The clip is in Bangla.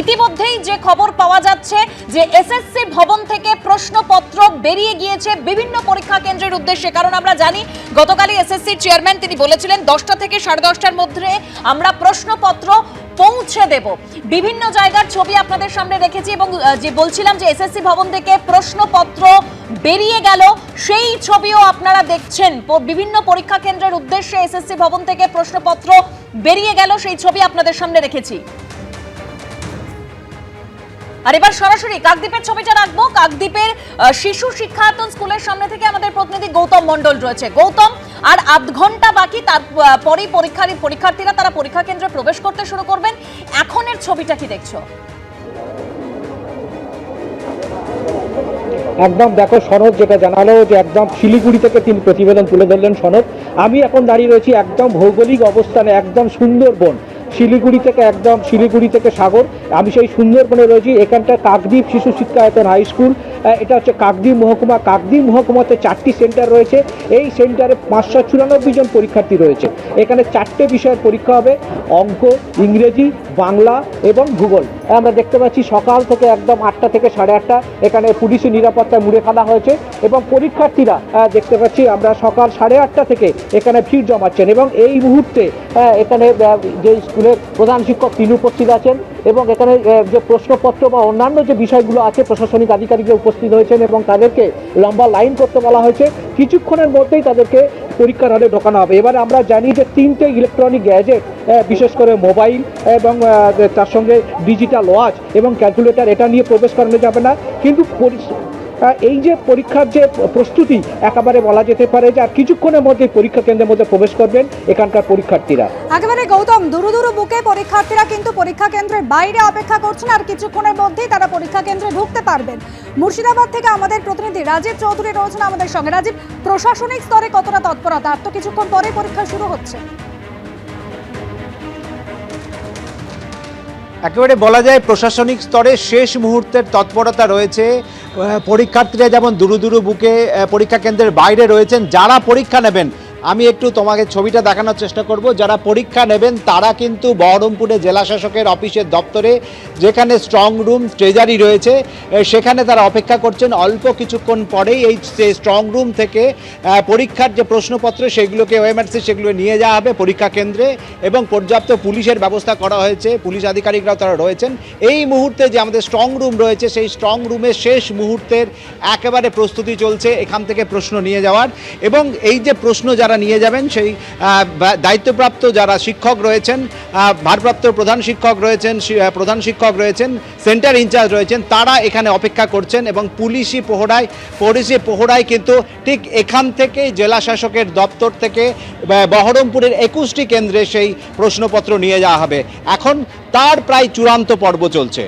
ইতিমধ্যেই যে খবর পাওয়া যাচ্ছে যে এসএসসি ভবন থেকে প্রশ্নপত্র বেরিয়ে গিয়েছে বিভিন্ন পরীক্ষা কেন্দ্রের উদ্দেশ্যে। কারণ আমরা জানি, গতকালই এসএসসি চেয়ারম্যান তিনি বলেছিলেন, দশটা থেকে সাড়ে দশটার মধ্যে আমরা প্রশ্নপত্র পৌঁছে দেব। বিভিন্ন জায়গার ছবি আপনাদের সামনে রেখেছি এবং যে বলছিলাম যে এসএসসি ভবন থেকে প্রশ্নপত্র বেরিয়ে গেল, সেই ছবিও আপনারা দেখছেন। বিভিন্ন পরীক্ষা কেন্দ্রের উদ্দেশ্যে এসএসসি ভবন থেকে প্রশ্নপত্র বেরিয়ে গেল, সেই ছবি আপনাদের সামনে রেখেছি আর এবার সরাসরি কাকদ্বীপের ছবিটা রাখব, কাকদ্বীপের শিশু শিক্ষায়তন স্কুলের সামনে থেকে আমাদের প্রতিনিধি গৌতম মণ্ডল রয়েছে। গৌতম, আর আধ ঘণ্টা বাকি তারপরেই পরীক্ষার পরীক্ষার্থীরা তারা পরীক্ষা কেন্দ্রে প্রবেশ করতে শুরু করবেন। এখনের ছবিটা কি দেখছ? একদম দেখো সনদ যেটা জানালো যে একদম শিলিগুড়ি থেকে তিনি প্রতিবেদন তুলে ধরলেন সনদ। আমি এখন দাঁড়িয়ে রয়েছি একদম ভৌগোলিক অবস্থানে একদম সুন্দরবন। শিলিগুড়ি থেকে একদম শিলিগুড়ি থেকে সাগর। আমি সেই সুন্দরবনে রয়েছি। এখানটা কাকদ্বীপ শিশু শিক্ষায়তন হাই স্কুল। এটা হচ্ছে কাকদ্বীপ মহকুমা। কাকদ্বীপ মহকুমাতে চারটি সেন্টার রয়েছে। এই সেন্টারে পাঁচশো চুরানব্বই জন পরীক্ষার্থী রয়েছে। এখানে চারটে বিষয়ের পরীক্ষা হবে। অঙ্ক, ইংরেজি, বাংলা এবং ভূগোল। আমরা দেখতে পাচ্ছি সকাল থেকে একদম আটটা থেকে সাড়ে আটটা। এখানে পুলিশি নিরাপত্তায় মুড়ে ফেলা হয়েছে এবং পরীক্ষার্থীরা দেখতে পাচ্ছি আমরা সকাল সাড়ে আটটা থেকে এখানে ভিড় জমাচ্ছেন এবং এই মুহূর্তে এখানে যে স্কুলের প্রধান শিক্ষক তিনি উপস্থিত আছেন এবং এখানে যে প্রশ্নপত্র বা অন্যান্য যে বিষয়গুলো আছে, প্রশাসনিক আধিকারিকরা উপস্থিত হয়েছেন এবং তাদেরকে লম্বা লাইন করতে বলা হয়েছে। কিছুক্ষণের মধ্যেই তাদেরকে পরীক্ষার হলে ঢোকানো হবে। এবারে আমরা জানি যে তিনটে ইলেকট্রনিক গ্যাজেট বিশেষ করে মোবাইল এবং তার সঙ্গে ডিজিটাল ওয়াচ এবং ক্যালকুলেটর এটা নিয়ে প্রবেশ করানো যাবে না। কিন্তু এই যে পরীক্ষার যে প্রস্তুতি একেবারে বলা যেতে পারে যে আর কিছুক্ষণের মধ্যে পরীক্ষা কেন্দ্রের মধ্যে প্রবেশ করবেন এখানকার পরীক্ষার্থীরা। একেবারে গৌতম দুরু দুরু বুকে পরীক্ষার্থীরা কিন্তু পরীক্ষা কেন্দ্রের বাইরে অপেক্ষা করছেন আর কিছুক্ষণের মধ্যেই তারা পরীক্ষা কেন্দ্রে ঢুকতে পারবেন। মুর্শিদাবাদ থেকে আমাদের প্রতিনিধি রাজীব চৌধুরী রয়েছেন আমাদের সঙ্গে। রাজীব প্রশাসনিক স্তরে কতটা তৎপরতা? আর তো কিছুক্ষণ পরে পরীক্ষা শুরু হচ্ছে। একেবারে বলা যায় প্রশাসনিক স্তরে শেষ মুহূর্তের তৎপরতা রয়েছে। পরীক্ষার্থীরা যেমন দুরু দুরু বুকে পরীক্ষা কেন্দ্রের বাইরে রয়েছেন যারা পরীক্ষা নেবেন আমি একটু তোমাকে ছবিটা দেখানোর চেষ্টা করব। যারা পরীক্ষা নেবেন, তারা কিন্তু বহরমপুরে জেলা শাসকের অফিসের দপ্তরে, যেখানে স্ট্রং রুম ট্রেজারি রয়েছে সেখানে তারা অপেক্ষা করছেন। অল্প কিছুক্ষণ পরেই এই স্ট্রং রুম থেকে পরীক্ষার যে প্রশ্নপত্র, সেগুলোকে ওএমআরসি সেগুলো নিয়ে যাওয়া হবে পরীক্ষা কেন্দ্রে এবং পর্যাপ্ত পুলিশের ব্যবস্থা করা হয়েছে। পুলিশ আধিকারিকরাও তারা রয়েছেন। এই মুহূর্তে যে আমাদের স্ট্রং রুম রয়েছে, সেই স্ট্রং রুমের শেষ মুহূর্তের একেবারে প্রস্তুতি চলছে এখান থেকে প্রশ্ন নিয়ে যাওয়ার। এবং এই যে প্রশ্ন যারা নিয়ে যাবেন সেই দায়িত্বপ্রাপ্ত যারা শিক্ষক রয়েছেন ভারপ্রাপ্ত প্রধান শিক্ষক রয়েছেন প্রধান শিক্ষক রয়েছেন, সেন্টার ইনচার্জ রয়েছেন, তারা এখানে অপেক্ষা করছেন এবং পুলিশি পোহরায় পুলিশি পোহরায় কিন্তু ঠিক এখান থেকে জেলা শাসকের দপ্তর থেকে বহরমপুরের একুশটি কেন্দ্রে সেই প্রশ্নপত্র নিয়ে যাওয়া হবে। এখন তার প্রায় চূড়ান্ত পর্ব চলছে।